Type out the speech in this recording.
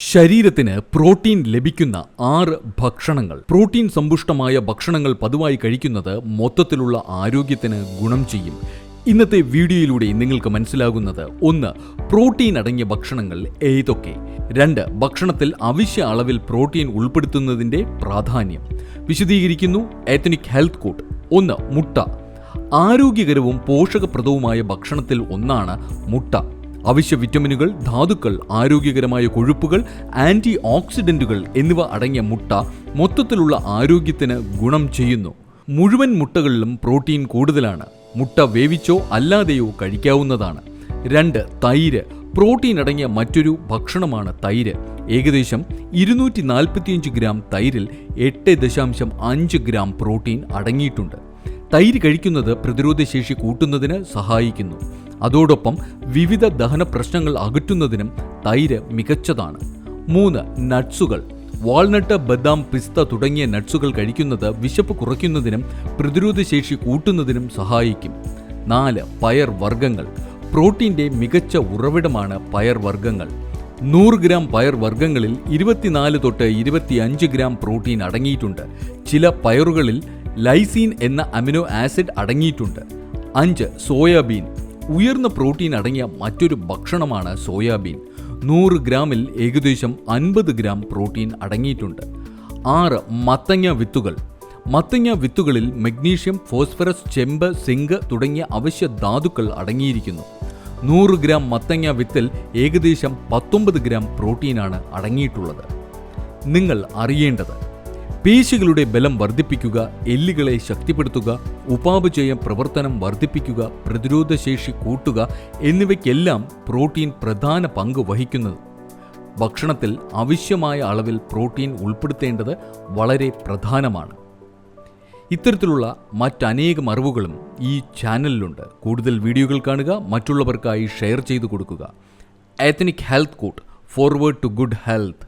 ശരീരത്തിന് പ്രോട്ടീൻ ലഭിക്കുന്ന ആറ് ഭക്ഷണങ്ങൾ. പ്രോട്ടീൻ സമ്പുഷ്ടമായ ഭക്ഷണങ്ങൾ പതിവായി കഴിക്കുന്നത് മൊത്തത്തിലുള്ള ആരോഗ്യത്തിന് ഗുണം ചെയ്യും. ഇന്നത്തെ വീഡിയോയിലൂടെ നിങ്ങൾക്ക് മനസ്സിലാകുന്നത് ഒന്ന് പ്രോട്ടീൻ അടങ്ങിയ ഭക്ഷണങ്ങൾ ഏതൊക്കെ? രണ്ട് ഭക്ഷണത്തിൽ അവശ്യ അളവിൽ പ്രോട്ടീൻ ഉൾപ്പെടുത്തുന്നതിന്റെ പ്രാധാന്യം. വിശദീകരിക്കുന്നു എത്തനിക് ഹെൽത്ത് കോട്ട് ഒന്ന് മുട്ട. ആരോഗ്യകരവും പോഷകപ്രദവുമായ ഭക്ഷണത്തിൽ ഒന്നാണ് മുട്ട. അവശ്യ വിറ്റമിനുകൾ ധാതുക്കൾ ആരോഗ്യകരമായ കൊഴുപ്പുകൾ ആന്റി ഓക്സിഡന്റുകൾ എന്നിവ അടങ്ങിയ മുട്ട മൊത്തത്തിലുള്ള ആരോഗ്യത്തിന് ഗുണം ചെയ്യുന്നു. മുഴുവൻ മുട്ടകളിലും പ്രോട്ടീൻ കൂടുതലാണ്. മുട്ട വേവിച്ചോ അല്ലാതെയോ കഴിക്കാവുന്നതാണ്. രണ്ട് തൈര്. പ്രോട്ടീൻ അടങ്ങിയ മറ്റൊരു ഭക്ഷണമാണ് തൈര്. ഏകദേശം ഇരുന്നൂറ്റി നാൽപ്പത്തിയഞ്ച് ഗ്രാം തൈരിൽ എട്ട് ദശാംശം അഞ്ച് ഗ്രാം പ്രോട്ടീൻ അടങ്ങിയിട്ടുണ്ട്. തൈര് കഴിക്കുന്നത് പ്രതിരോധശേഷി കൂട്ടുന്നതിന് സഹായിക്കുന്നു. അതോടൊപ്പം വിവിധ ദഹന പ്രശ്നങ്ങൾ അകറ്റുന്നതിനും തൈര് മികച്ചതാണ്. മൂന്ന് നട്ട്സുകൾ. വാൾനട്ട് ബദാം പിസ്ത തുടങ്ങിയ നട്ട്സുകൾ കഴിക്കുന്നത് വിശപ്പ് കുറയ്ക്കുന്നതിനും പ്രതിരോധശേഷി കൂട്ടുന്നതിനും സഹായിക്കും. നാല് പയർ വർഗങ്ങൾ. പ്രോട്ടീന്റെ മികച്ച ഉറവിടമാണ് പയർ വർഗങ്ങൾ. നൂറ് ഗ്രാം പയർ വർഗങ്ങളിൽ ഇരുപത്തിനാല് തൊട്ട് ഇരുപത്തിയഞ്ച് ഗ്രാം പ്രോട്ടീൻ അടങ്ങിയിട്ടുണ്ട്. ചില പയറുകളിൽ ലൈസീൻ എന്ന അമിനോ ആസിഡ് അടങ്ങിയിട്ടുണ്ട്. അഞ്ച് സോയാബീൻ. ഉയർന്ന പ്രോട്ടീൻ അടങ്ങിയ മറ്റൊരു ഭക്ഷണമാണ് സോയാബീൻ. നൂറ് ഗ്രാമിൽ ഏകദേശം അൻപത് ഗ്രാം പ്രോട്ടീൻ അടങ്ങിയിട്ടുണ്ട്. ആറ് മത്തങ്ങ വിത്തുകൾ. മത്തങ്ങ വിത്തുകളിൽ മഗ്നീഷ്യം ഫോസ്ഫറസ് ചെമ്പ് സിങ്ക് തുടങ്ങിയ അവശ്യ ധാതുക്കൾ അടങ്ങിയിരിക്കുന്നു. നൂറ് ഗ്രാം മത്തങ്ങ വിത്തിൽ ഏകദേശം പത്തൊമ്പത് ഗ്രാം പ്രോട്ടീനാണ് അടങ്ങിയിട്ടുള്ളത്. നിങ്ങൾ അറിയേണ്ടത് പേശികളുടെ ബലം വർദ്ധിപ്പിക്കുക എല്ലുകളെ ശക്തിപ്പെടുത്തുക ഉപാപചയ പ്രവർത്തനം വർദ്ധിപ്പിക്കുക പ്രതിരോധശേഷി കൂട്ടുക എന്നിവയ്ക്കെല്ലാം പ്രോട്ടീൻ പ്രധാന പങ്ക് വഹിക്കുന്നത്. ഭക്ഷണത്തിൽ ആവശ്യമായ അളവിൽ പ്രോട്ടീൻ ഉൾപ്പെടുത്തേണ്ടത് വളരെ പ്രധാനമാണ്. ഇത്തരത്തിലുള്ള മറ്റനേകം അറിവുകളും ഈ ചാനലിലുണ്ട്. കൂടുതൽ വീഡിയോകൾ കാണുക മറ്റുള്ളവർക്കായി ഷെയർ ചെയ്തു കൊടുക്കുക. Ethnic health court forward to good health